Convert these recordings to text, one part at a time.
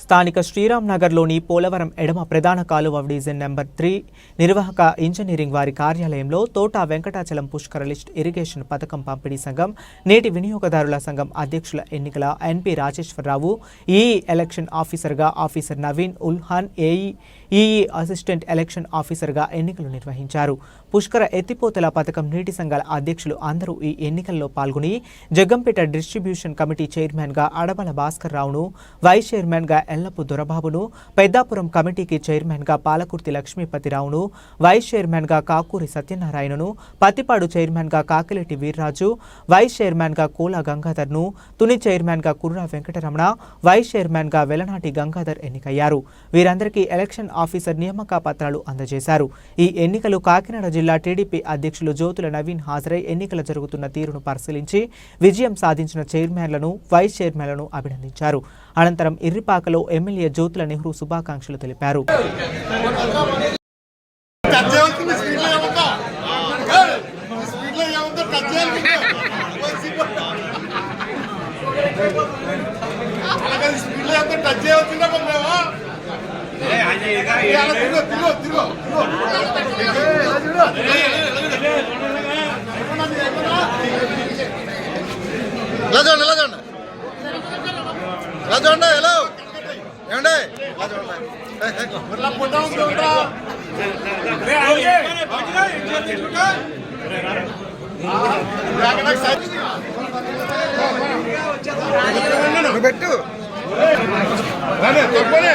స్థానిక శ్రీరామ్ నగర్లోని పోలవరం ఎడమ ప్రధాన కాలువ డివిజన్ నెంబర్ త్రీ నిర్వాహక ఇంజనీరింగ్ వారి కార్యాలయంలో తోట వెంకటాచలం పుష్కర లిస్ట్ ఇరిగేషన్ పథకం పంపిణీ సంఘం నేటి వినియోగదారుల సంఘం అధ్యక్షుల ఎన్నికల ఎన్పి రాజేశ్వరరావు ఈ ఎలక్షన్ ఆఫీసర్గా officer Naveen Ulhan AE EE assistant election ఆఫీసర్గా ఎన్నికలు నిర్వహించారు. పుష్కర ఎత్తిపోతల పథకం నీటి సంఘాల అధ్యక్షులు అందరూ ఈ ఎన్నికల్లో పాల్గొని జగ్గంపేట డిస్ట్రిబ్యూషన్ కమిటీ చైర్మన్గా అడబల భాస్కర్ రావును వైస్ చైర్మన్గా ఎల్లపు దొరబాబును పెద్దాపురం కమిటీకి చైర్మన్గా పాలకుర్తి లక్ష్మీపతిరావును వైస్ చైర్మన్గా కాకూరి సత్యనారాయణను పత్తిపాడు చైర్మన్గా కాకిలెట్టి వీర్రాజు వైస్ చైర్మన్గా కోలా గంగాధర్ను తుని చైర్మన్గా కుర్రా వెంకటరమణ వైస్ చైర్మన్గా వెలనాటి గంగాధర్ ఎన్నికయ్యారు. వీరందరికీ ఎలక్షన్ ఆఫీసర్ నియామక పత్రాలు అందజేశారు. ఈ ఎన్నికలు కాకినాడ జిల్లా టీడీపీ అధ్యక్షులు జ్యోతుల నవీన్ హాజరై ఎన్నికలు జరుగుతున్న తీరును పరిశీలించి విజయం సాధించిన చైర్మన్లను వైస్ చైర్మన్లను అభినందించారు. అనంతరం ఇర్రిపాకలో ఎమ్మెల్యే జ్యోతుల నెహ్రూ శుభాకాంక్షలు తెలిపారు. టచ్ అలాగే స్పీడ్లో టచ్ ఇలా చూడండి ఇలా చూడండి ఇలా చూడండి హలో ఏమండి పెట్టు తప్పనే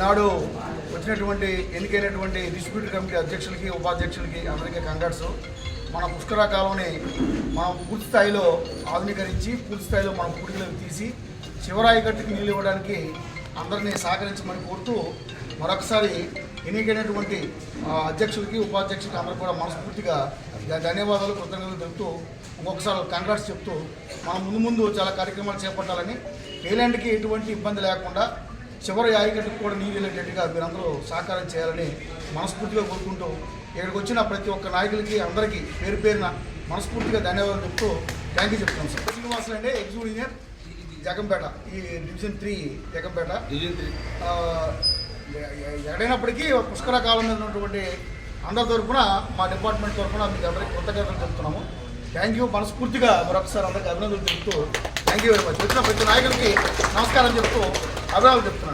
ఈనాడు వచ్చినటువంటి ఎన్నికైనటువంటి డిస్ట్రిబ్యూటర్ కమిటీ అధ్యక్షులకి ఉపాధ్యక్షులకి అందరికీ కంగ్రాట్స్. మన పుష్కర కాలంని మనం పూర్తి స్థాయిలో ఆధునీకరించి పూర్తి స్థాయిలో మన పూర్తిలోకి తీసి చివరాయి గట్టుకి నీళ్ళు ఇవ్వడానికి అందరినీ సహకరించమని కోరుతూ మరొకసారి ఎన్నికైనటువంటి అధ్యక్షులకి ఉపాధ్యక్షులకి అందరికీ కూడా మనస్ఫూర్తిగా ధన్యవాదాలు కృతజ్ఞతలు తెలుపుతూ ఇంకొకసారి కంగ్రాట్స్ చెప్తూ మనం ముందు ముందు చాలా కార్యక్రమాలు చేపట్టాలని ఏలాంటికి ఎటువంటి ఇబ్బంది లేకుండా చివరి ఆయకట్టుకు కూడా నీళ్ళు వెళ్ళేటట్టుగా మీరందరూ సహకారం చేయాలని మనస్ఫూర్తిగా కోరుకుంటూ ఇక్కడికి వచ్చిన ప్రతి ఒక్క నాయకులకి అందరికీ పేరు పేరున మనస్ఫూర్తిగా ధన్యవాదాలు చెప్తూ థ్యాంక్ యూ చెప్తున్నాం సార్. శ్రీనివాసులు అండి ఎగ్జిక్యూటివ్ ఇంజనీర్ జగంపేట ఈ డివిజన్ త్రీ జగంపేట. ఆ, ఎ- ఎ- ఎక్కడైనప్పటికీ పుష్కర కాలం మీద ఉన్నటువంటి అందరి తరఫున మా డిపార్ట్మెంట్ తరఫున మీకు అందరికీ కృతజ్ఞతలు చెప్తున్నాము. థ్యాంక్ యూ మనస్ఫూర్తిగా మరొకసారి అందరికీ అభినందనలు చెప్తూ థ్యాంక్ యూ వెరీ మచ్ వచ్చిన ప్రతి నాయకులకి నమస్కారం చెప్తూ అభినందనలు చెప్తున్నాను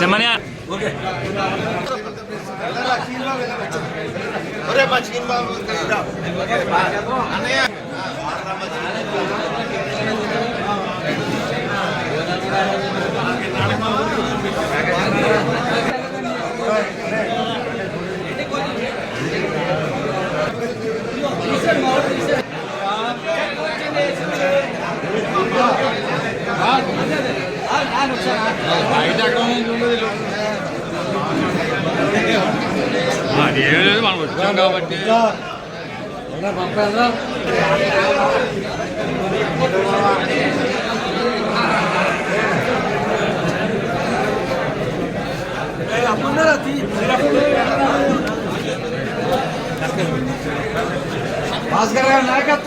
జమనియా ఒరే మా చికెన్ బాబు అన్నయ్య అది ఏం లేదు మనం వచ్చాం కాబట్టి భాస్కర్ గారి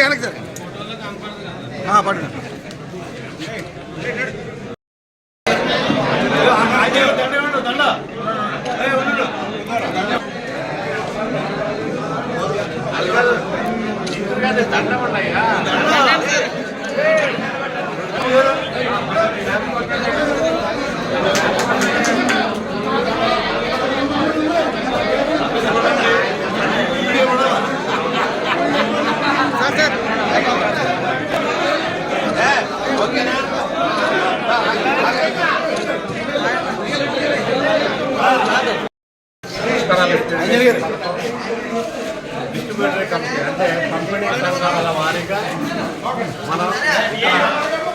కొద్దిగా వెనక్కి సార్ పట్టు డిస్ట్రిబ్యూటరీ కంపెనీ అంటే కంపెనీ సంఘాల వారీగా మనం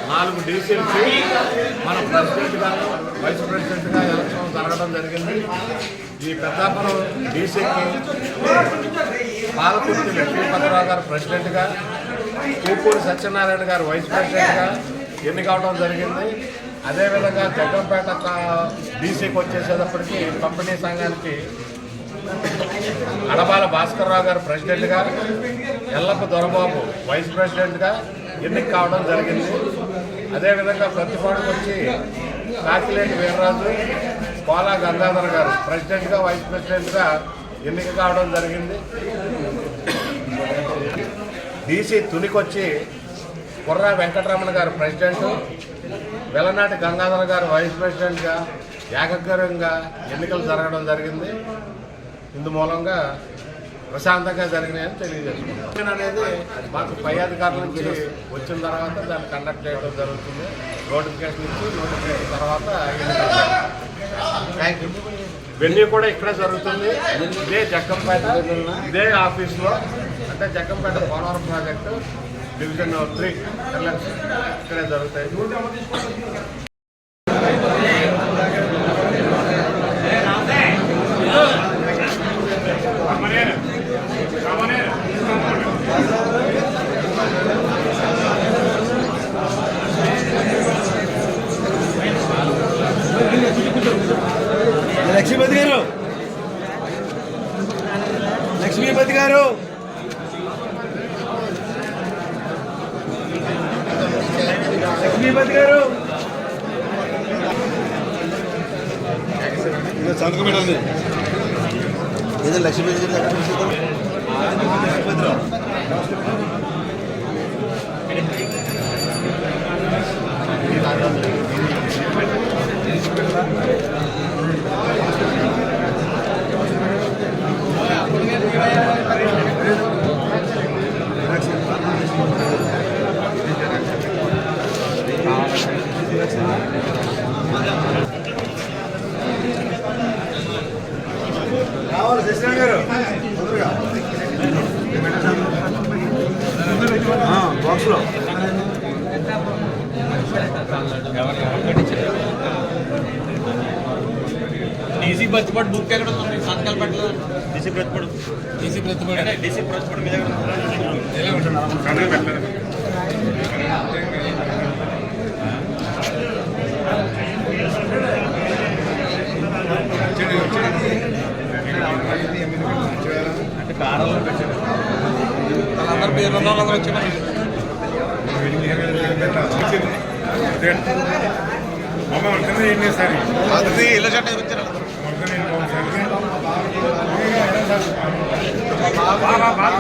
నాలుగు డీసీలకి మన ప్రెసిడెంట్ గారు వైస్ ప్రెసిడెంట్గా ఎలక్షన్ జరగడం జరిగింది ఈ పెద్దాపురం డీసీకి పాలకుర్తి లక్ష్మీపతిరావు గారు ప్రెసిడెంట్గా కూపూరి సత్యనారాయణ గారు వైస్ ప్రెసిడెంట్గా ఎన్నికవడం జరిగింది. అదేవిధంగా జగ్గంపేట డీసీకి వచ్చేసేటప్పటికి కంపెనీ సంఘానికి అడబాల భాస్కర్రావు గారు ప్రెసిడెంట్గా ఎల్లప్ప దొరబాబు వైస్ ప్రెసిడెంట్గా ఎన్నిక కావడం జరిగింది. అదేవిధంగా ప్రతిపాడుకు వచ్చి కాకిలేటి వీర్రాజు కోలా గంగాధర్ గారు ప్రెసిడెంట్గా వైస్ ప్రెసిడెంట్గా ఎన్నిక కావడం జరిగింది. డీసీ తునికొచ్చి కుర్రా వెంకటరమణ గారు ప్రెసిడెంట్ వెలనాటి గంగాధర్ గారు వైస్ ప్రెసిడెంట్గా ఏకగ్రంగా ఎన్నికలు జరగడం జరిగింది. ఇందు మూలంగా ప్రశాంతంగా జరిగినాయని తెలియజేసుకుంటాం అనేది మాకు పై అధికారుల నుంచి వచ్చిన తర్వాత దాన్ని కండక్ట్ చేయడం జరుగుతుంది. నోటిఫికేషన్ ఇచ్చి నోటిఫికేషన్ తర్వాత థ్యాంక్ యూ వెన్యూ కూడా ఇక్కడే జరుగుతుంది. ఇదే జగ్గంపేట ఇదే ఆఫీస్లో. అంటే Jaggampeta Polavaram project division three ఇక్కడే జరుగుతాయి లక్ష్మీపతి గారు లక్ష్మీపతి గారు లక్ష్మీపతి గారు సంతకం పెట్టండి ఏదో లక్ష్మీపతి గారు లక్ష్మీపతిరావు గారు బాక్స్లో డీసీ ప్రతిపడి బుక్ ఎక్కడ ఉంది? సంతకాలు పెట్టలేదు? డీసీ ప్రతిపడి డీసీ ప్రతిపడి డీసీ ప్రతిపడి మీద అంటే కారంలో వాళ్ళందరి పేరు ఉన్న వాళ్ళందరూ వచ్చిన. అందుకే ఇళ్ళ చట్ట వచ్చారు. బాగా బాగా.